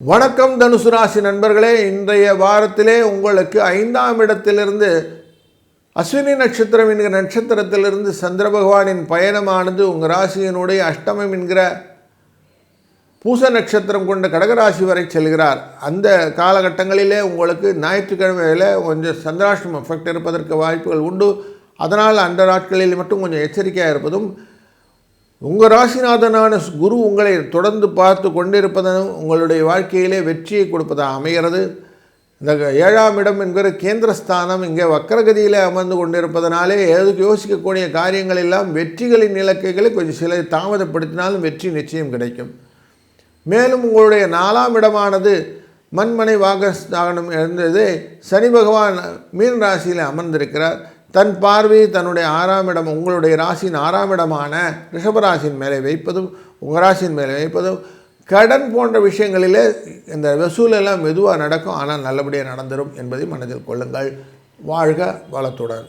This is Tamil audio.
வணக்கம் தனுசு ராசி நண்பர்களே இன்றைய வாரத்திலே உங்களுக்கு ஐந்தாம் இடத்திலிருந்து அஸ்வினி நட்சத்திரம் என்கிற நட்சத்திரத்திலிருந்து சந்திர பகவானின் பயணமானது உங்கள் ராசியினுடைய அஷ்டமம் என்கிற பூச நட்சத்திரம் கொண்ட கடகராசி வரை செல்கிறார். அந்த காலகட்டங்களிலே உங்களுக்கு ஞாயிற்றுக்கிழமையில் கொஞ்சம் சந்திராஷ்டம் எஃபெக்ட் இருப்பதற்கு வாய்ப்புகள் உண்டு. அதனால் அந்த நாட்களில் மட்டும் கொஞ்சம் எச்சரிக்கையாக இருப்பதும் உங்கள் ராசிநாதனான குரு உங்களை தொடர்ந்து பார்த்து கொண்டிருப்பதும் உங்களுடைய வாழ்க்கையிலே வெற்றியை கொடுப்பதாக அமைகிறது? இந்த ஏழாம் இடம் என்கிற கேந்திரஸ்தானம் இங்கே வக்கரகதியில் அமர்ந்து கொண்டிருப்பதனாலே எதுக்கு யோசிக்கக்கூடிய காரியங்கள் எல்லாம் வெற்றிகளின் இலக்கைகளை கொஞ்சம் சில தாமதப்படுத்தினாலும் வெற்றி நிச்சயம் கிடைக்கும். மேலும் உங்களுடைய நாலாம் இடமானது மண்மனை வாகஸ்தானம் இருந்தது சனி பகவான் மீன் ராசியில் அமர்ந்திருக்கிறார். தன் பார்வை தன்னுடைய ஆறாம் இடம் உங்களுடைய ராசியின் ஆறாம் இடமான ரிஷபராசியின் மேலே வைப்பதும் உங்கள் ராசியின் மேலே வைப்பதும் கடன் போன்ற விஷயங்களிலே இந்த வசூலெல்லாம் மெதுவாக நடக்கும். ஆனால் நல்லபடியாக நடந்துடும் என்பதை மனதில் கொள்ளுங்கள். வாழ்க வளத்துடன்.